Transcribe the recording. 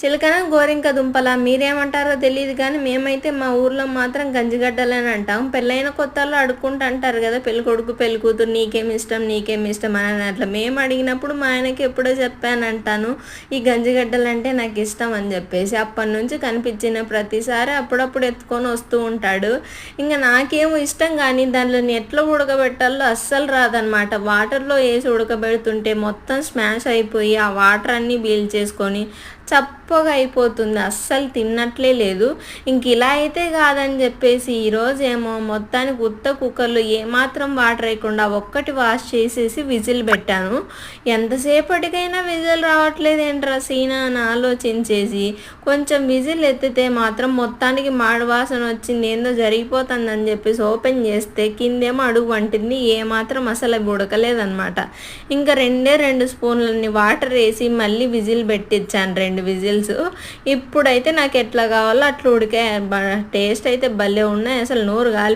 చిలకన గోరింక దుంపల మీరేమంటారో తెలియదు కానీ మేమైతే మా ఊర్లో మాత్రం గంజిగడ్డలని అంటాం. పెళ్ళైన కొత్తలో అడుక్కుంటూ అంటారు కదా పెళ్ళి కొడుకు పెళ్ళి కూతురు నీకేమి ఇష్టం నీకేమి ఇష్టం అని అట్లా. మేము అడిగినప్పుడు మా ఆయనకి ఎప్పుడో చెప్పానంటాను ఈ గంజిగడ్డలు అంటే నాకు ఇష్టం అని చెప్పేసి. అప్పటి నుంచి కనిపించిన ప్రతిసారి అప్పుడప్పుడు ఎత్తుకొని వస్తూ ఉంటాడు. ఇంకా నాకేమో ఇష్టం కానీ దానిలో ఎట్లా ఉడకబెట్టాలో అస్సలు రాదనమాట వాటర్లో వేసి ఉడకబెడుతుంటే మొత్తం స్మాష్ అయిపోయి ఆ వాటర్ అన్నీ బీల్ చేసుకొని పొగ అయిపోతుంది అస్సలు తిన్నట్లే లేదు. ఇంక ఇలా అయితే కాదని చెప్పేసి ఈరోజు ఏమో మొత్తానికి ఉత్త కుక్కర్లో ఏమాత్రం వాటర్ వేయకుండా ఒక్కటి వాష్ చేసేసి విజిల్ పెట్టాను. ఎంతసేపటికైనా విజిల్ రావట్లేదు ఏంట్రా సీనా అని ఆలోచించేసి కొంచెం విజిల్ ఎత్తితే మాత్రం మొత్తానికి మాడవాసన వచ్చింది ఏందో జరిగిపోతుందని చెప్పేసి ఓపెన్ చేస్తే కిందేమో అడుగు వంటింది ఏమాత్రం అసలు ఉడకలేదనమాట ఇంకా రెండే రెండు స్పూన్లని వాటర్ వేసి మళ్ళీ విజిల్ పెట్టించాను రెండు విజిల్ తెలుసు ఇప్పుడైతే నాకు ఎట్లా కావాలో అట్లా ఉడికే టేస్ట్ అయితే భలే ఉన్నాయి. అసలు నోరు కాలి